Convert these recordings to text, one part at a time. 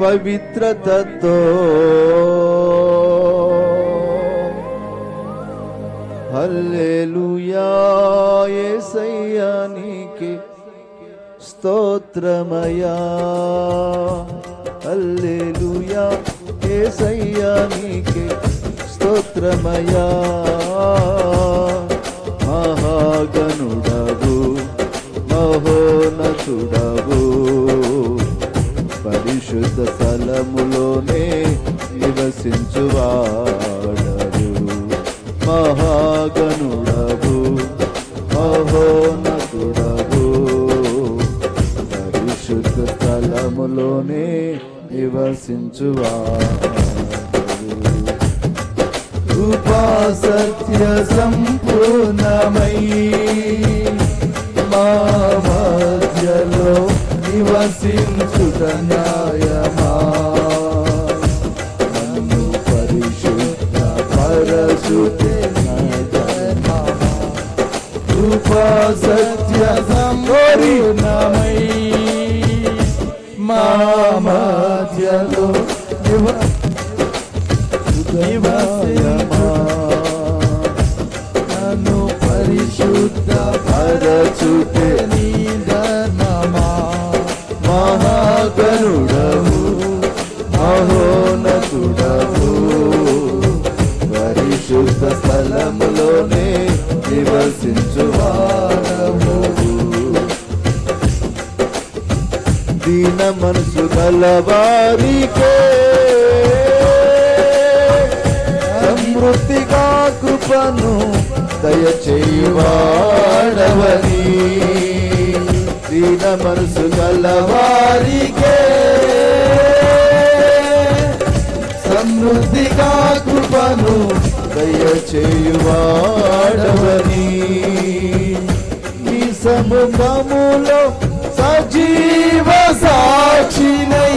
పవిత్రతతో. హల్లెలూయా స్తోత్రమయా హల్లెలూయా ఏసయ్యానికి స్తోత్రమయా మహాగనుడవు మహోనతుడవు పరిశుద్ధ స్థలములోనే నివసించువాడవు మహాగణుడవు మహోనతుడవు పరిశుద్ధ స్థలములోనే నివసించువాడవు కృపా సత్య సంపూర్ణమై మా మధ్యలో నివసించుట న్యాయమా? నన్ను పరిశుద్ధ పరశుతే కృపా సత్య సంపూర్ణమై మా మధ్యలో నివ నన్ను పరిశుద్ధ పరచుతే మహోనతుడవు పరిశుద్ధ స్థలములోనే నివసించువాడవు. దీన మనసు గలవారికే సమృద్ధిగా కృపను దయచేయువాడవని. దీన మనసు గలవారికే సమృద్ధిగా కృపను దయచేయువాడవని. ఈ సముద్రములో సజీవ సాక్షినై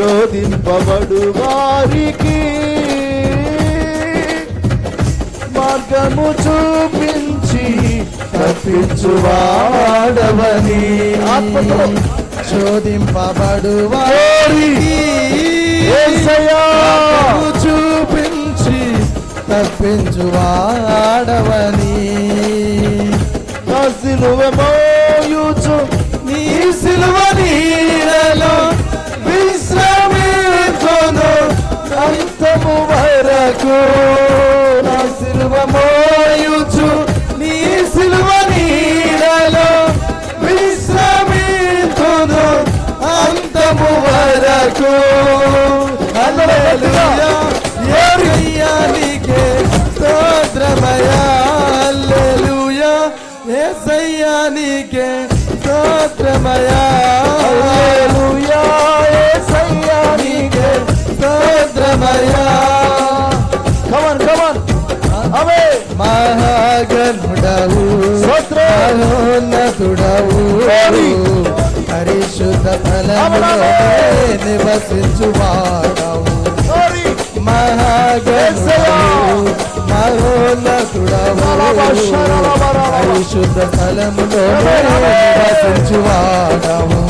శోధింపబడు వారికి. మార్గము చూపించి తప్పించువాడవని. ఆత్మతో శోధింపబడు యేసయ్యా. చూపించి తప్పించువాడవని. సిలువ మోయుచు నీ సిలువ నా సిలువ మోయుచు నీ సిలువ నీడలో విశ్రమించును అంతము వరకు. హల్లెలూయా. యేసయ్యా నీకే స్తోత్రమయా. నీకే స్తోత్రమయా. నీకే స్తోత్రమయా. పరిశుద్ధ ఫలములో నివసించువాడవు. మహాగణుడవు మహోన్నతుడవు పరిశుద్ధ స్థలములో నివసించువాడవు.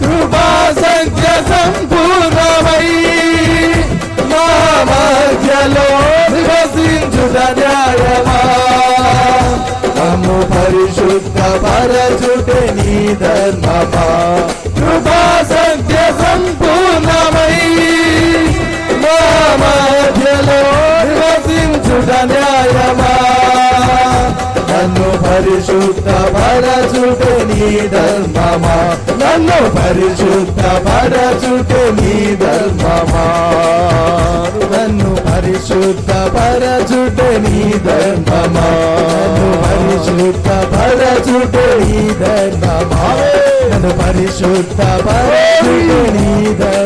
కృపా సంఖ్య సంపూర్ణమై మా మధ్యలో నివసించుట న్యాయమా? నము పరిశుద్ధ పరచుటే నీ ధర్మమా. కృపా సత్య సంపూర్ణమై. మా మధ్యలో న్యాయమా. నన్ను పరిశుద్ధ పరచుటే నీ ధర్మమా? నన్ను పరిశుద్ధ పరచుటే నీ ధర్మమా? నన్ను పరిశుద్ధ పరచుటే నీ ధర్మమా? నన్ను పరిశుద్ధ పరచుటే నీ ధర్మమా? నన్ను పరిశుద్ధ పరచుటే నీ ధర్మ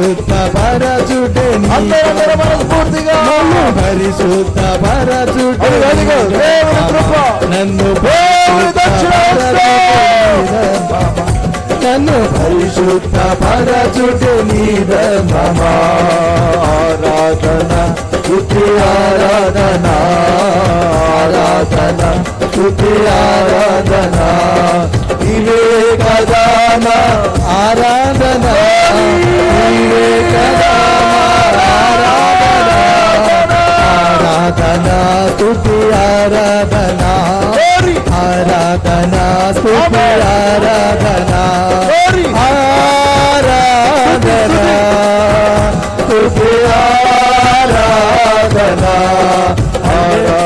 పరిశుద్ధ పరచుటే అందరూ మనస్ఫూర్తిగా పరిశుద్ధ పరచుటే దేవుని కృప. నన్ను నన్ను పరిశుద్ధ పరచుటే నీద ఆరాధన స్థుతి ఆరాధన ఆరాధన స్థుతి ఆరాధన. विवेकदाना। आराधना। विवेकदाना। आराधना। आराधना तुझी आराधना आराधना। तुझी आराधना आराधना तुझी आराधना।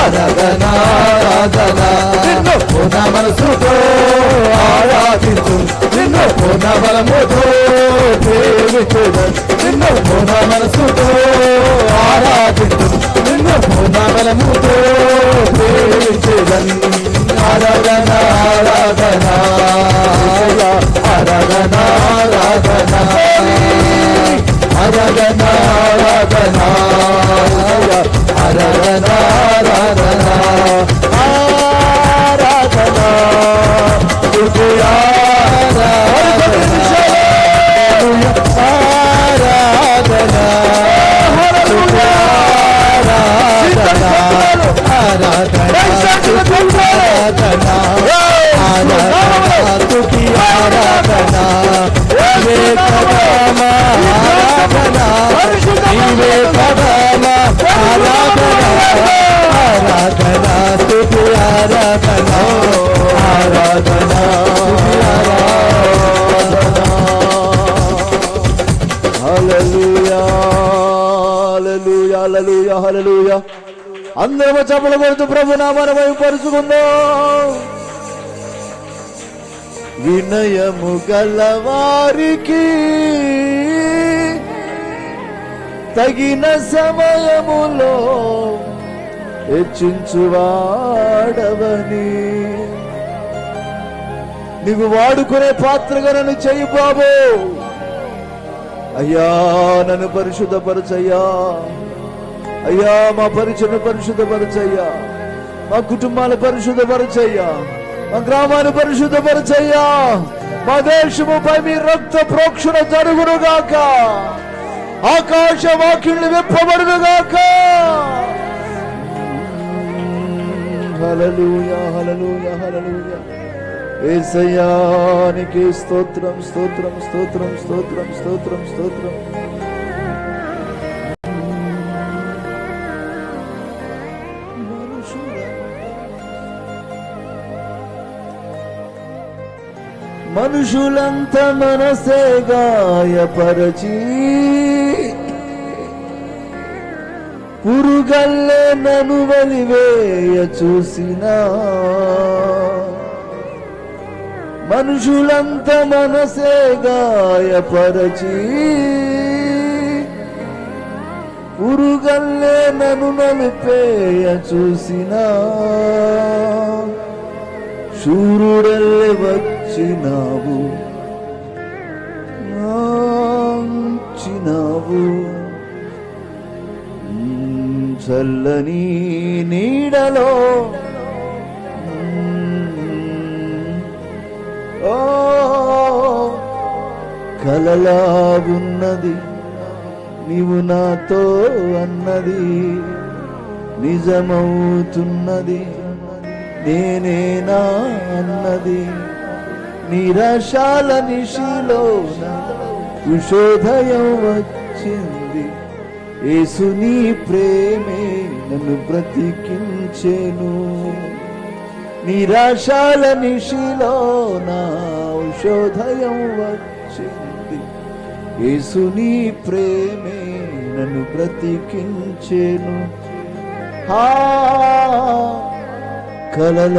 ఆరాధన నిన్ను పూర్ణ మనసుతో ఆరాధించు. నిన్ను పూర్ణ బలముతో ప్రేమించుదు నిన్ను పూర్ణ మనసుతో ఆరాధించు. నిన్ను పూర్ణ బలముతో ప్రేమించుదన్ ఆరాధన ఆరాధన ఆరాధన ఆరాధన హరదనా రదనా స్తుతి ఆరాధన ఆరాధన హల్లెలూయా హల్లెలూయా హల్లెలూయా హల్లెలూయా. అందరము చప్పలు కొడుతూ ప్రభు నామాన పరుచుకుందాం వినయము గలవారికి తగిన సమయములో హెచ్చించువాడవని. నీవు వాడుకునే పాత్రగా నన్ను చెయ్యి బాబు. అయ్యా నన్ను పరిశుద్ధపరచయ్యా. అయ్యా మా పరిచయను పరిశుద్ధపరచయ్యా. మా కుటుంబాన్ని పరిశుద్ధపరచయ్యా. మా గ్రామాన్ని పరిశుద్ధపరచయ్యా. మా దేశముపై మీ రక్త ప్రోక్షణ జరుగునుగాక. ఆకాశ వాక్యుల్ని విప్పబడునుగాక. హల్లెలూయా హల్లెలూయా హల్లెలూయా. ఏసయ్యానికి స్తోత్రం స్తోత్రం స్తోత్రం స్తోత్రం స్తోత్రం స్తోత్రం. మనుషులంత మనసే గాయపరచీ పురుగల్లే నను వలివేయ చూసినా. మనుషులంత మనసే గాయపరచి. పురుగల్లే నను నలిపేయ చూసినా. శూరుడల్లే వచ్చినావు చినావు చల్లని నీడలో. ఓ కలలా ఉన్నది నీవు నాతో అన్నది నిజమవుతున్నది నేనే నా అన్నది. నిరాశాల నిశిలో కుశోదయం వచ్చింది. యేసుని ప్రేమే నన్ను బ్రతికించెను. నిరాశాల నిశిలోనా ఔషధయం వచ్చింది. యేసుని ప్రేమే నన్ను బ్రతికించెను. హా కలల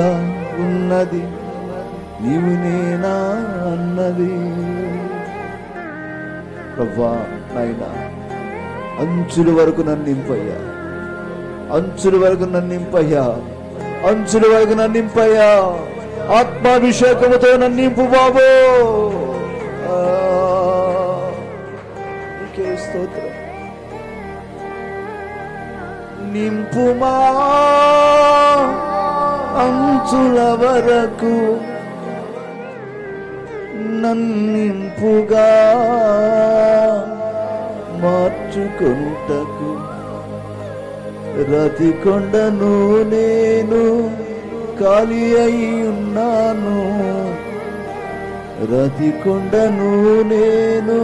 ఉన్నది నీవు నేనా అన్నది. ప్రభా నాయనా అంచుల వరకు నన్ను నింపయ్యా అంచుల వరకు నన్ను నింపయ్యా అంచుల వరకు నన్ను నింపయ్యా ఆత్మాభిషేకముతో నన్ను నింపు బాబో. ఆ, నీకే స్తోత్రం. నింపుమా అంచుల వరకు నన్నింపుగా. మార్చుకొనుటకు రతి కొండను నేను ఖాళీ అయి ఉన్నాను రతి కొండను నేను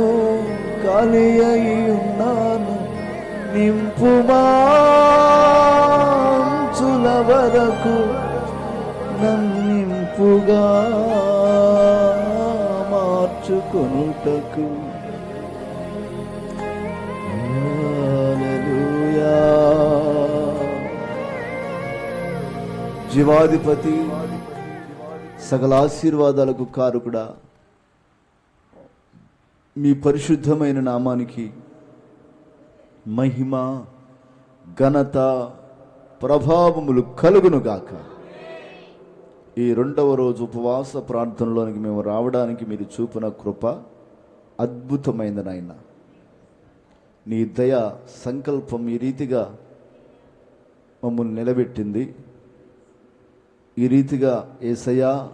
ఖాళీ అయి ఉన్నాను నింపుమా అంచుల వరకు నన్నింపుగా మార్చుకొనుటకు. జీవాధిపతి సకల ఆశీర్వాదాలకు కారుకుడా. మీ పరిశుద్ధమైన నామానికి మహిమ ఘనత ప్రభావములు కలుగునుగాక. ఈ రెండవ రోజు ఉపవాస ప్రార్థనలోనికి మేము రావడానికి మీరు చూపిన కృప అద్భుతమైంది నాయన. నీ దయ సంకల్పం ఈ రీతిగా మమ్మల్ని నిలబెట్టింది. ఈ రీతిగా ఏసయ్యా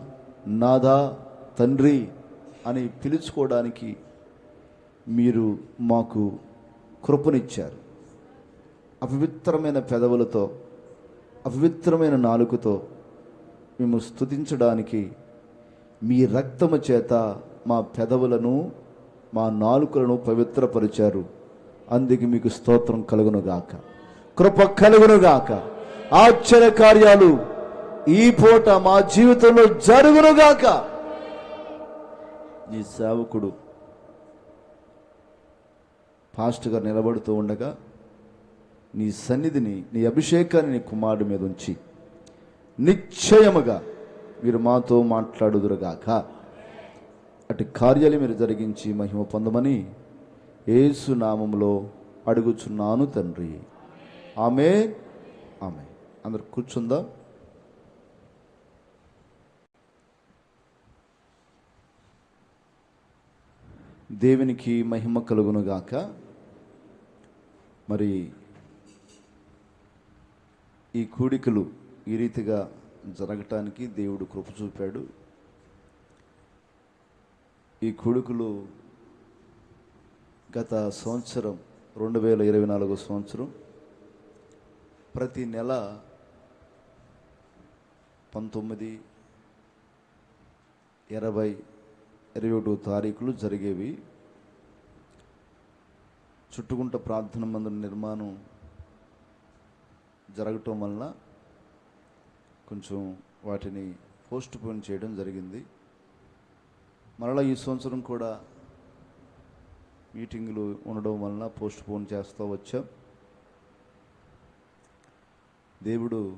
నాదా తండ్రి అని పిలుచుకోవడానికి మీరు మాకు కృపనిచ్చారు. అపవిత్రమైన పెదవులతో అపవిత్రమైన నాలుకతో మేము స్తుతించడానికి మీ రక్తము చేత మా పెదవులను మా నాలుకలను పవిత్రపరిచారు. అందుకు మీకు స్తోత్రం కలుగునుగాక. కృప కలుగునుగాక. ఆశ్చర్య కార్యాలు ఈ పూట మా జీవితంలో జరుగునుగాక. నీ సేవకుడు పాస్ట్గా నిలబడుతూ ఉండగా నీ సన్నిధిని నీ అభిషేకాన్ని నీ కుమారుడి మీద ఉంచి నిశ్చయముగా మీరు మాతో మాట్లాడుదురుగాక. అటు కార్యాలు మీరు జరిగించి మహిమ పొందమని ఏసునామంలో అడుగుచున్నాను తండ్రి. ఆమె ఆమె అందరు కూర్చుందా. దేవునికి మహిమ కలుగునుగాక. మరి ఈ కూడికలు ఈ రీతిగా జరగటానికి దేవుడు కృప చూపాడు. ఈ కూడికలు గత సంవత్సరం రెండు వేల ఇరవై నాలుగో సంవత్సరం ప్రతి నెల పంతొమ్మిది ఇరవై ఇరవై ఒకటో తారీఖులు జరిగేవి. చుట్టుకుంట ప్రార్థన మందిర నిర్మాణం జరగటం వలన కొంచెం వాటిని పోస్ట్ పోన్ చేయడం జరిగింది. మరలా ఈ సంవత్సరం కూడా మీటింగులు ఉండడం వలన పోస్ట్ పోన్ చేస్తూ వచ్చాం. దేవుడు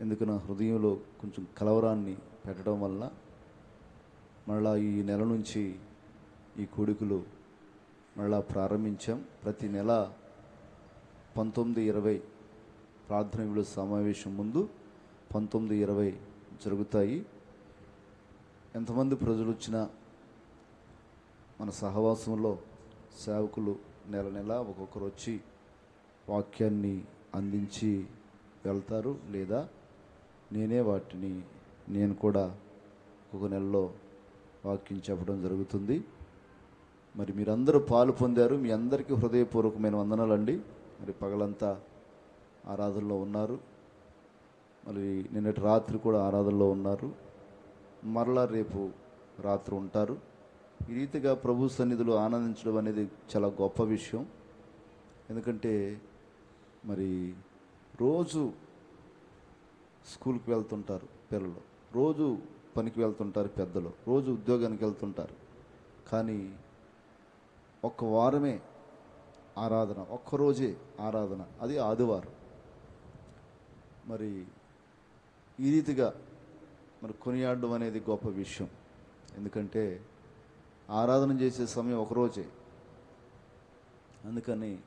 ఎందుకు నా హృదయంలో కొంచెం కలవరాన్ని పెట్టడం వల్ల మళ్ళా ఈ నెల నుంచి ఈ కొడుకులు మళ్ళా ప్రారంభించాం. ప్రతి నెల పంతొమ్మిది ఇరవై ప్రార్థన సమావేశం ముందు పంతొమ్మిది ఇరవై జరుగుతాయి. ఎంతమంది ప్రజలు వచ్చినా మన సహవాసంలో సేవకులు నెల నెల ఒక్కొక్కరు వచ్చి వాక్యాన్ని అందించి వెళ్తారు లేదా నేనే వాటిని నేను కూడా ఒక నెలలో వాక్యం చెప్పడం జరుగుతుంది. మరి మీరందరూ పాలు పొందారు. మీ అందరికీ హృదయపూర్వకమైన వందనాలండి. మరి పగలంతా ఆరాధనలో ఉన్నారు. మరి నిన్నటి రాత్రి కూడా ఆరాధనలో ఉన్నారు. మరలా రేపు రాత్రి ఉంటారు. ఈ రీతిగా ప్రభు సన్నిధిలో ఆనందించడం అనేది చాలా గొప్ప విషయం. ఎందుకంటే మరి రోజు స్కూల్కి వెళ్తుంటారు పిల్లలు. రోజు పనికి వెళ్తుంటారు పెద్దలు. రోజు ఉద్యోగానికి వెళ్తుంటారు. కానీ ఒక్క వారమే ఆరాధన ఒక్కరోజే ఆరాధన. అది ఆదివారం. మరి ఈ రీతిగా మరి కొనియాడడం అనేది గొప్ప విషయం. ఎందుకంటే ఆరాధన చేసే సమయం ఒకరోజే అందుకని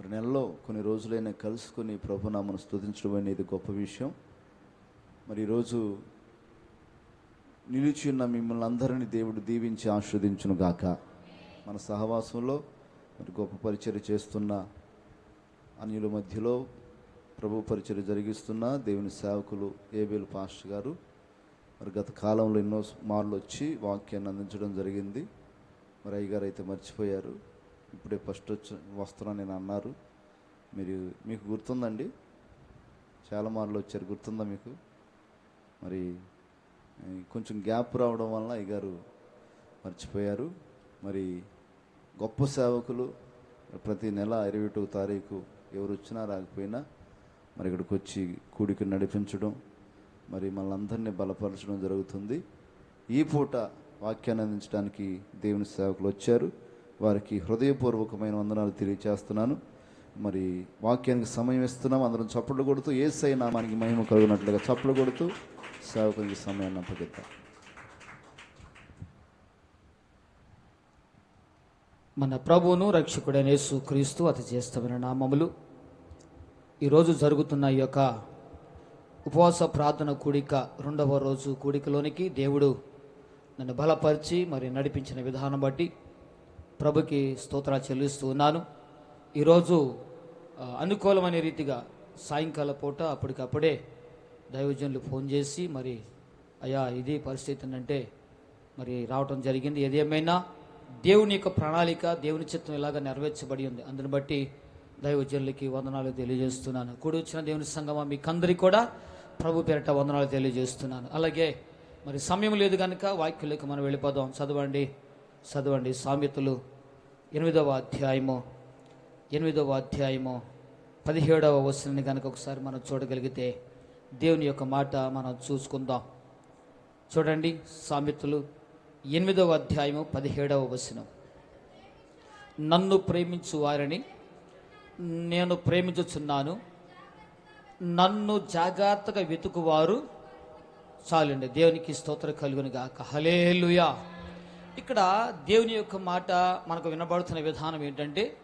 మరి నెలలో కొన్ని రోజులైనా కలుసుకొని ప్రభునామను స్తుతించడం అనేది గొప్ప విషయం. మరి ఈరోజు నిలిచి ఉన్న మిమ్మల్ని అందరినీ దేవుడు దీవించి ఆస్వాదించును గాక. మన సహవాసంలో మరి గొప్ప పరిచర్య చేస్తున్న అన్యుల మధ్యలో ప్రభు పరిచర్య జరిగిస్తున్న దేవుని సేవకులు ఏబేలు పాస్టర్ గారు మరి గత కాలంలో ఎన్నో మార్లు వచ్చి వాక్యాన్ని అందించడం జరిగింది. మరి అయ్యగారు అయితే మర్చిపోయారు. ఇప్పుడే ఫస్ట్ వచ్చి వస్తున్నా నేను అన్నారు. మీరు మీకు గుర్తుందండి? చాలా మార్లు వచ్చారు. గుర్తుందా మీకు? మరి కొంచెం గ్యాప్ రావడం వలన అయ్యగారు మర్చిపోయారు. మరి గొప్ప సేవకులు ప్రతి నెల ఇరవై ఒకటో తారీఖు ఎవరు వచ్చినా రాకపోయినా మరి ఇక్కడికి వచ్చి కూడికి నడిపించడం మరి మనందరినీ బలపరచడం జరుగుతుంది. ఈ పూట వాక్యాన్ని అందించడానికి దేవుని సేవకులు వచ్చారు. వారికి హృదయపూర్వకమైన వందనాలు తెలియచేస్తున్నాను. మరి వాక్యానికి సమయం ఇస్తున్నాం. అందరం చప్పట్లు కొడుతూ ఏసై నామానికి మహిమ కలుగునట్లుగా చప్పట్లు కొడుతూ సేవకునికి సమయాన్ని అప్పగిద్దాం మన ప్రభువును రక్షకుడైన యేసు క్రీస్తు అతి జ్యేష్టమైన నామములు ఈరోజు జరుగుతున్న ఈ యొక్క ఉపవాస ప్రార్థన కూడిక రెండవ రోజు కూడికలోనికి దేవుడు నన్ను బలపరిచి మరి నడిపించిన విధానం బట్టి ప్రభుకి స్తోత్రాలు చెల్లిస్తూ ఉన్నాను. ఈరోజు అనుకూలమైన రీతిగా సాయంకాల పూట అప్పటికప్పుడే దైవజనులు ఫోన్ చేసి మరి అయ్యా ఇది పరిస్థితి అంటే మరి రావటం జరిగింది ఏదేమైనా? దేవుని యొక్క ప్రణాళిక దేవుని చిత్తం ఇలాగా నెరవేర్చబడి ఉంది. అందుని బట్టి దైవజనులకి వందనాలు తెలియజేస్తున్నాను. కూడి వచ్చిన దేవుని సంగమా మీకందరికీ కూడా ప్రభు పేరట వందనాలు తెలియజేస్తున్నాను. అలాగే మరి సమయం లేదు కనుక వాక్యులకు మనం వెళ్ళిపోదాం. చదవండి చదవండి. సామెతలు ఎనిమిదవ అధ్యాయము ఎనిమిదవ అధ్యాయము పదిహేడవ వచనాన్ని కనుక ఒకసారి మనం చూడగలిగితే దేవుని యొక్క మాట మనం చూసుకుందాం. చూడండి సామెతలు ఎనిమిదవ అధ్యాయము పదిహేడవ వచనం. నన్ను ప్రేమించు వారిని నేను ప్రేమించుచున్నాను. నన్ను జాగ్రత్తగా వెతుకువారు చాలండి. దేవునికి స్తోత్రం కలుగును గాక. హలేలుయా ఇక్కడ దేవుని యొక్క మాట మనకు వినబడుతున్న విధానం ఏంటంటే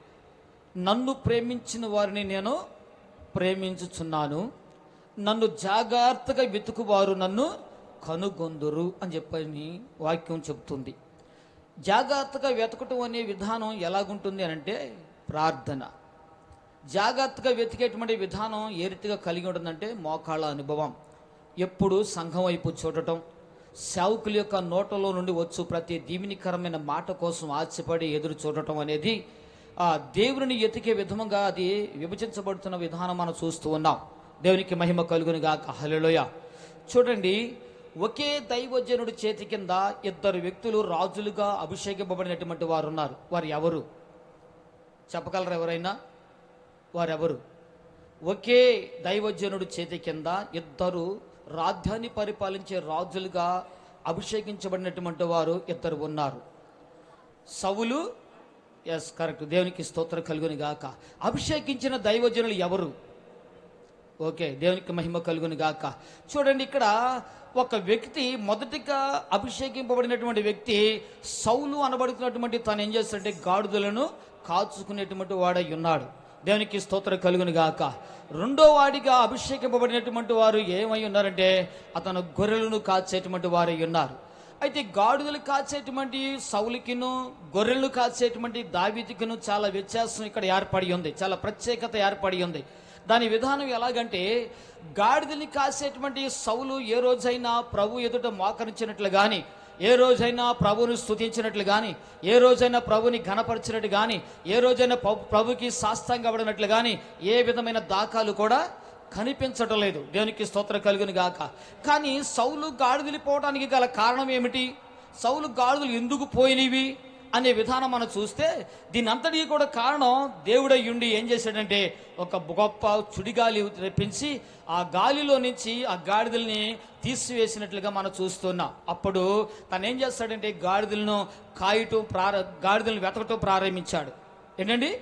నన్ను ప్రేమించిన వారిని నేను ప్రేమించుచున్నాను. నన్ను జాగ్రత్తగా వెతుకువారు నన్ను కనుగొందురు అని చెప్పని వాక్యం చెప్తుంది జాగ్రత్తగా వెతకటం అనే విధానం ఎలాగుంటుంది అని అంటే ప్రార్థన. జాగ్రత్తగా వెతికేటువంటి విధానం ఏ రీతిగా కలిగి ఉంటుందంటే మోకాళ్ళ అనుభవం. ఎప్పుడు సంఘం వైపు చూడటం. సేవకుల యొక్క నోటలో నుండి వచ్చు ప్రతి దీవినికరమైన మాట కోసం ఆశపడి ఎదురు చూడటం అనేది ఆ దేవుని ఎతికే విధముగా అది విభజించబడుతున్న విధానం మనం చూస్తూ ఉన్నాం. దేవునికి మహిమ కలుగుని హలలోయ చూడండి ఒకే దైవజనుడి చేతి కింద ఇద్దరు వ్యక్తులు రాజులుగా అభిషేకింపబడినటువంటి వారు ఉన్నారు వారు ఎవరు? చెప్పగలరు ఎవరైనా? వారెవరు? ఒకే దైవజనుడి చేతి కింద ఇద్దరు రాజ్యాన్ని పరిపాలించే రాజులుగా అభిషేకించబడినటువంటి వారు ఇద్దరు ఉన్నారు. సవులు ఎస్ కరెక్ట్ దేవునికి స్తోత్రం కలుగునిగాక. అభిషేకించిన దైవజనులు ఎవరు? ఓకే దేవునికి మహిమ కలుగుని గాక. చూడండి ఇక్కడ ఒక వ్యక్తి మొదటిగా అభిషేకింపబడినటువంటి వ్యక్తి సౌలు అనబడుతున్నటువంటి తను ఏం చేస్తాడంటే గాడుదలను కాచుకునేటువంటి వాడై ఉన్నాడు. దేవునికి స్తోత్రం కలుగుని గాక. రెండో వాడిగా అభిషేకింపబడినటువంటి వారు ఏమై ఉన్నారంటే అతను గొర్రెలను కాచేటువంటి వారై ఉన్నారు. అయితే గాడుదలు కాచేటువంటి సౌలికిను గొర్రెలను కాచేటువంటి దావితికిను చాలా వ్యత్యాసం ఇక్కడ ఏర్పడి ఉంది. చాలా ప్రత్యేకత ఏర్పడి ఉంది. దాని విధానం ఎలాగంటే గాడిదని కాసేటువంటి సౌలు ఏ రోజైనా ప్రభు ఎదుట మోకరించినట్లు గాని ఏ రోజైనా ప్రభుని స్తుతించినట్లు కానీ ఏ రోజైనా ప్రభుని ఘనపరిచినట్టు కానీ ఏ రోజైనా ప్రభు- ప్రభుకి సాష్టంగబడినట్లు కానీ ఏ విధమైన దాఖలు కూడా కనిపించటం లేదు. దేవునికి స్తోత్రం కలుగును గాక. కానీ సౌలు గాడిదలిపోవడానికి గల కారణం ఏమిటి? సౌలు గాడిదలు ఎందుకు పోయినవి? అనే విధానం మనం చూస్తే దీని అంతటికి కూడా కారణం దేవుడై ఉండి ఏం చేశాడంటే ఒక గొప్ప చుడిగాలి తెప్పించి ఆ గాలిలో నుంచి ఆ గాడిదల్ని తీసివేసినట్లుగా మనం చూస్తున్నాం. అప్పుడు తను ఏం చేస్తాడంటే గాడిదలను కాయటం ప్రార గాడిదలను వెతకటం ప్రారంభించాడు. ఏంటండి?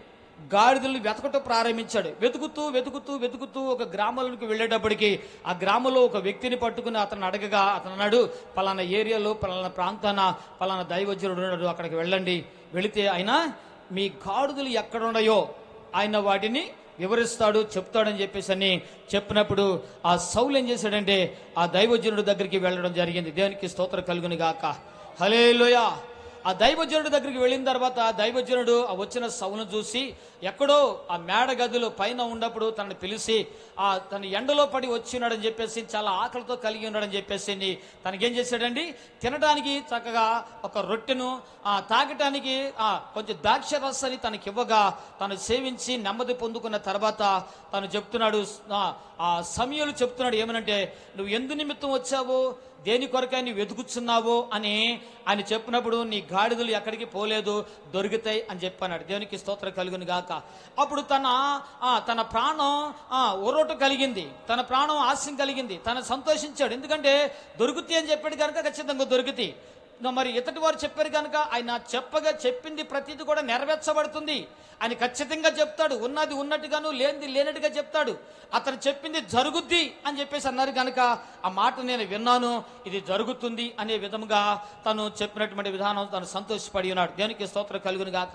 గాడిదలను వెతకటం ప్రారంభించాడు. వెతుకుతూ వెతుకుతూ వెతుకుతూ ఒక గ్రామంలోకి వెళ్ళేటప్పటికి ఆ గ్రామంలో ఒక వ్యక్తిని పట్టుకుని అతను అడగగా అతను అన్నాడు పలానా ఏరియాలో పలానా ప్రాంతాన పలానా దైవజ్ఞుడు ఉన్నాడు అక్కడికి వెళ్ళండి. వెళితే ఆయన మీ గాడిదలు ఎక్కడ ఉన్నాయో ఆయన వాటిని వివరిస్తాడు చెప్తాడని చెప్పేసి అని చెప్పినప్పుడు ఆ సౌలు ఏం చేశాడంటే ఆ దైవజనుడి దగ్గరికి వెళ్ళడం జరిగింది. దేవునికి స్తోత్ర కలుగుని గాక హలేలోయా ఆ దైవజనుడి దగ్గరికి వెళ్ళిన తర్వాత ఆ దైవజనుడు ఆ వచ్చిన సౌను చూసి ఎక్కడో ఆ మేడ గదిలో పైన ఉన్నప్పుడు తనని పిలిచి ఆ తన ఎండలో పడి వచ్చినాడని చెప్పేసి చాలా ఆకలితో కలిగి ఉన్నాడని చెప్పేసి తనకేం చేశాడండి? తినడానికి చక్కగా ఒక రొట్టెను ఆ తాగటానికి ఆ కొంచెం ద్రాక్ష రసాన్ని తనకి ఇవ్వగా తను సేవించి నెమ్మది పొందుకున్న తర్వాత తను చెప్తున్నాడు ఆ, సమయంలో చెప్తున్నాడు ఏమనంటే నువ్వు ఎందు నిమిత్తం వచ్చావో దేని కొరకై నువ్వు వెతుకుతున్నావో అని ఆయన చెప్పినప్పుడు నీ గాడిదలు ఎక్కడికి పోలేదు దొరుకుతాయి అని చెప్పన్నాడు. దేవునికి స్తోత్రం కలుగును గాక. అప్పుడు తన తన ప్రాణం ఆ, కలిగింది. తన ప్రాణం ఆశయం కలిగింది. తను సంతోషించాడు. ఎందుకంటే దొరుకుతాయి అని చెప్పాడు కనుక ఖచ్చితంగా దొరుకుతాయి. మరి ఇతటి వారు చెప్పారు కనుక ఆయన చెప్పగా చెప్పింది ప్రతిది కూడా నెరవేర్చబడుతుంది. ఆయన ఖచ్చితంగా చెప్తాడు ఉన్నది ఉన్నట్టుగాను లేనిది లేనట్టుగా చెప్తాడు. అతను చెప్పింది జరుగుద్ది అని చెప్పేసి అన్నారు కనుక ఆ మాట నేను విన్నాను ఇది జరుగుతుంది అనే విధముగా తను చెప్పినటువంటి విధానం తను సంతోషపడి ఉన్నాడు. దేనికి స్తోత్రం కలుగునుగా గాక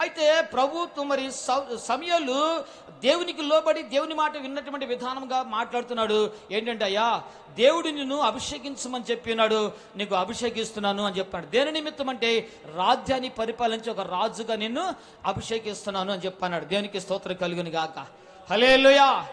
అయితే ప్రభుత్వం మరి సౌ- సమయాలు దేవునికి లోబడి దేవుని మాట విన్నటువంటి విధానంగా మాట్లాడుతున్నాడు. ఏంటంటే అయ్యా దేవుడు నిన్ను అభిషేకించమని చెప్పినాడు. నీకు అభిషేకిస్తున్నాను అని చెప్పాడు. దేని నిమిత్తం అంటే రాజ్యాన్ని పరిపాలించి ఒక రాజుగా నిన్ను అభిషేకిస్తున్నాను అని చెప్పన్నాడు. దేవునికి స్తోత్రం కలుగుని గాక. హలేలుయా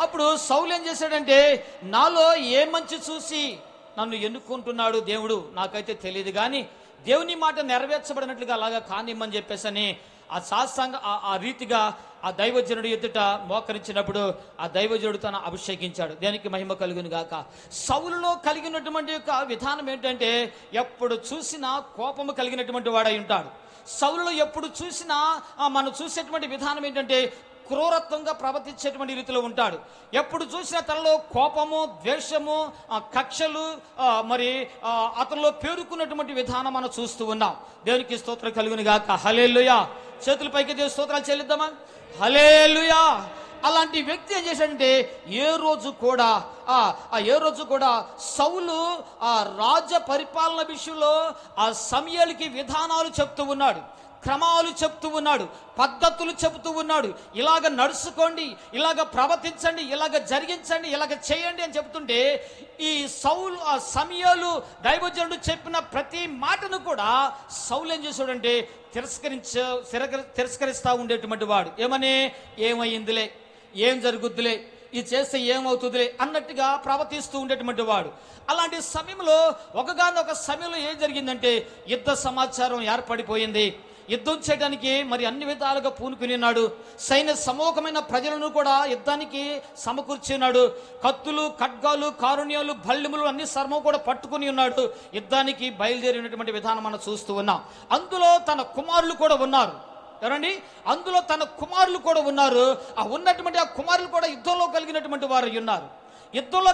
అప్పుడు సౌలు ఏం చేశాడంటే నాలో ఏ మంచి చూసి నన్ను ఎన్నుకుంటున్నాడు దేవుడు? నాకైతే తెలియదు కానీ దేవుని మాట నెరవేర్చబడినట్లుగా అలాగా కానిమ్మని చెప్పేసి అని ఆ శాస్త్రాంగ ఆ- ఆ రీతిగా ఆ దైవజనుడు ఎదుట మోకరించినప్పుడు ఆ దైవజనుడు తన అభిషేకించాడు. దేనికి మహిమ కలుగును గాక? సౌలులో కలిగినటువంటి యొక్క విధానం ఏంటంటే ఎప్పుడు చూసినా కోపము కలిగినటువంటి వాడై ఉంటాడు. సౌలులో ఎప్పుడు చూసినా ఆ, మనం చూసేటువంటి విధానం ఏంటంటే క్రూరత్వంగా ప్రవర్తించేటువంటి రీతిలో ఉంటాడు. ఎప్పుడు చూసినా తనలో కోపము ద్వేషము ఆ, కక్షలు మరి అతనిలో పేరుకున్నటువంటి విధానం మనం చూస్తూ ఉన్నాం. దేవునికి స్తోత్రం కలుగుని గాక. హలేలుయా చేతుల పైకి దేవు స్తోత్రాలు చెల్లిద్దామా? హలేలుయా అలాంటి వ్యక్తి ఏం చేశాడంటే ఏ రోజు కూడా ఆ ఆ ఏ రోజు కూడా సౌలు ఆ రాజ పరిపాలన విషయంలో ఆ సమయాలకి విధానాలు చెప్తూ ఉన్నాడు. క్రమాలు చెప్తూ ఉన్నాడు పద్ధతులు చెబుతూ ఉన్నాడు. ఇలాగ నడుచుకోండి ఇలాగ ప్రవర్తించండి ఇలాగ జరిగించండి ఇలాగ చేయండి అని చెప్తుంటే ఈ సౌలు ఆ సమయాలు దైవజనుడు చెప్పిన ప్రతి మాటను కూడా సౌలు ఏం చేశాడంటే తిరస్కరించ తిరస్కరిస్తూ ఉండేటువంటి వాడు. ఏమని? ఏమైందిలే? ఏం జరుగుద్దులే? ఇది చేస్తే ఏమవుతుందిలే? అన్నట్టుగా ప్రవర్తిస్తూ ఉండేటువంటి వాడు. అలాంటి సమయంలో ఒకగానొక సమయంలో ఏం జరిగిందంటే యుద్ధ సమాచారం ఏర్పడిపోయింది. యుద్ధం చేయడానికి మరి అన్ని విధాలుగా పూనుకుని ఉన్నాడు. సైన్య సమూహమైన ప్రజలను కూడా యుద్ధానికి సమకూర్చున్నాడు కత్తులు ఖడ్గాలు కారుణ్యాలు భళ్ళిములు అన్ని సర్వం కూడా పట్టుకుని ఉన్నాడు. యుద్ధానికి బయలుదేరినటువంటి విధానం మనం చూస్తూ ఉన్నాం. అందులో తన కుమారులు కూడా ఉన్నారు. ఎవరండి? అందులో తన కుమారులు కూడా ఉన్నారు. ఆ ఉన్నటువంటి ఆ కుమారులు కూడా యుద్ధంలో కలిగినటువంటి వారు ఉన్నారు. యుద్ధంలో